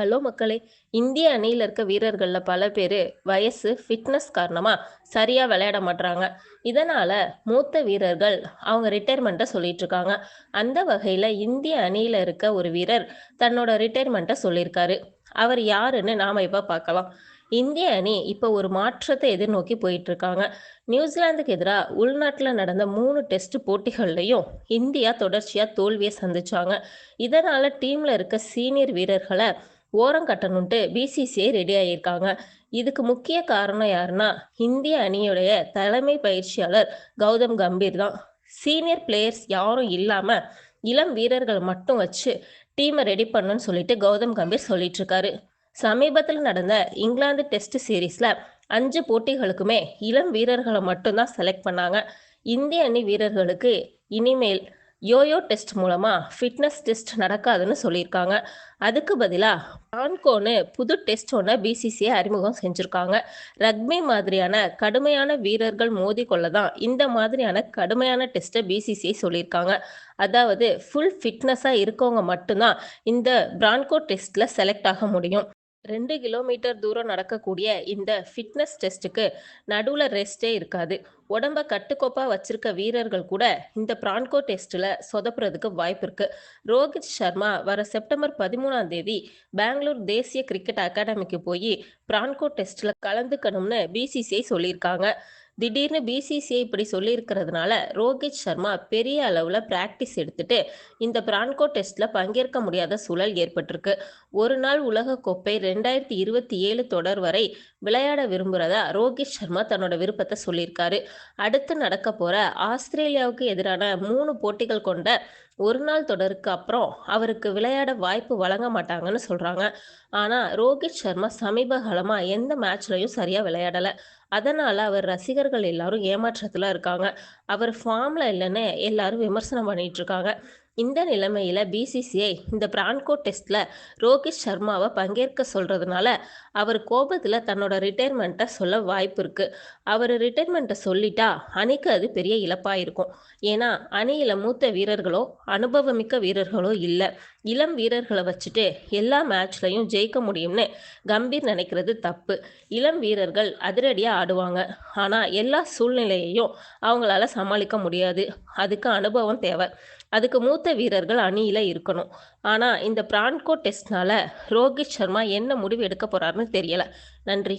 Hello மக்களே. இந்திய அணியில் இருக்க வீரர்களில் பல பேர் வயசு ஃபிட்னஸ் காரணமாக சரியாக விளையாட மாட்றாங்க. இதனால் மூத்த வீரர்கள் அவங்க ரிட்டையர்மெண்ட்டை சொல்லிட்டு இருக்காங்க. அந்த வகையில் இந்திய அணியில் இருக்க ஒரு வீரர் தன்னோட ரிட்டையர்மெண்ட்டை சொல்லியிருக்காரு அவர் யாருன்னு நாம் இப்போ பார்க்கலாம். இந்திய அணி இப்போ ஒரு மாற்றத்தை எதிர்நோக்கி போயிட்டு இருக்காங்க நியூசிலாந்துக்கு எதிராக உள்நாட்டில் நடந்த மூணு டெஸ்ட் போட்டிகள்லையும் இந்தியா தொடர்ச்சியாக தோல்வியை சந்திச்சாங்க. இதனால் டீமில் இருக்க சீனியர் வீரர்களை ஓரம் கட்டணுன்ட்டு பிசிசிஐ ரெடி ஆகியிருக்காங்க இதுக்கு முக்கிய காரணம் யாருன்னா இந்திய அணியுடைய தலைமை பயிற்சியாளர் கௌதம் கம்பீர் தான். சீனியர் பிளேயர்ஸ் யாரும் இல்லாமல் இளம் வீரர்கள் மட்டும் வச்சு டீமை ரெடி பண்ணுன்னு சொல்லிட்டு கௌதம் கம்பீர் சொல்லிட்டு இருக்காரு சமீபத்தில் நடந்த இங்கிலாந்து டெஸ்ட் சீரீஸில் அஞ்சு போட்டிகளுக்குமே இளம் வீரர்களை மட்டும்தான் செலக்ட் பண்ணாங்க. இந்திய அணி வீரர்களுக்கு இனிமேல் யோயோ டெஸ்ட் மூலமாக ஃபிட்னஸ் டெஸ்ட் நடக்காதுன்னு சொல்லியிருக்காங்க. அதுக்கு பதிலாக ஆன்கோன்னு புது டெஸ்ட் ஒன்று பிசிசிஐ அறிமுகம் செஞ்சுருக்காங்க. ரக்பி மாதிரியான கடுமையான வீரர்கள் மோதி கொள்ள தான் இந்த மாதிரியான கடுமையான டெஸ்ட்டை பிசிசிஐ சொல்லியிருக்காங்க. அதாவது ஃபுல் ஃபிட்னஸாக இருக்கவங்க மட்டும்தான் இந்த பிரான்கோ டெஸ்ட்டில் செலக்ட் ஆக முடியும். ரெண்டு கிலோமீட்டர் தூரம் நடக்கக்கூடிய இந்த ஃபிட்னஸ் டெஸ்ட்டுக்கு நடுவில் ரெஸ்ட்டே இருக்காது. உடம்ப கட்டுக்கோப்பாக வச்சிருக்க வீரர்கள் கூட இந்த பிரான்கோ டெஸ்ட்டில் சொதப்புறதுக்கு வாய்ப்பு இருக்குது ரோஹித் சர்மா வர செப்டம்பர் பதிமூணாம் தேதி பெங்களூர் தேசிய கிரிக்கெட் அகாடமிக்கு போய் பிரான்கோ டெஸ்ட்டில் கலந்துக்கணும்னு பிசிசிஐ சொல்லியிருக்காங்க. திடீர்னு பிசிசிஐ இப்படி சொல்லியிருக்கிறதுனால ரோஹித் சர்மா பெரிய அளவில் ப்ராக்டிஸ் எடுத்துட்டு இந்த பிரான்கோ டெஸ்ட்டில் பங்கேற்க முடியாத சூழல் ஏற்பட்டிருக்கு. ஒரு நாள் உலகக்கோப்பை ரெண்டாயிரத்தி இருபத்தி ஏழு தொடர் வரை விளையாட விரும்புகிறதா ரோஹித் சர்மா தன்னோட விருப்பத்தை சொல்லியிருக்காரு. அடுத்து நடக்க போகிற ஆஸ்திரேலியாவுக்கு எதிரான மூணு போட்டிகள் கொண்ட ஒரு நாள் தொடருக்கு அப்புறம் அவருக்கு விளையாட வாய்ப்பு வழங்க மாட்டாங்கன்னு சொல்கிறாங்க ஆனால் ரோஹித் சர்மா சமீப காலமாக எந்த மேட்ச்லையும் சரியாக விளையாடலை. அதனால் அவர் ரசிகர்கள் எல்லாரும் ஏமாற்றத்தில் இருக்காங்க. அவர் ஃபார்மில் இல்லைன்னு எல்லாரும் விமர்சனம் பண்ணிட்டு இருக்காங்க. இந்த நிலைமையில் பிசிசிஐ இந்த பிரான்கோ டெஸ்ட்டில் ரோஹித் சர்மாவை பங்கேற்க சொல்கிறதுனால அவர் கோபத்தில் தன்னோட ரிட்டையர்மெண்ட்டை சொல்ல வாய்ப்பு இருக்குது அவர் ரிட்டையர்மெண்ட்டை சொல்லிட்டா அணிக்கு அது பெரிய இழப்பாக இருக்கும். ஏன்னா அணியில் மூத்த வீரர்களோ அனுபவமிக்க வீரர்களோ இல்லை. இளம் வீரர்களை வச்சுட்டு எல்லா மேட்ச்லையும் ஜெயிக்க முடியும்னு கம்பீர் நினைக்கிறது தப்பு. இளம் வீரர்கள் அதிரடியாக ஆடுவாங்க. ஆனால் எல்லா சூழ்நிலையையும் அவங்களால சமாளிக்க முடியாது. அதுக்கு அனுபவம் தேவை. அதுக்கு மூத்த வீரர்கள் அணியில் இருக்கணும். ஆனால் இந்த பிரான்கோ டெஸ்ட்னால ரோஹித் சர்மா என்ன முடிவு எடுக்க போகிறாருன்னு தெரியலை. நன்றி.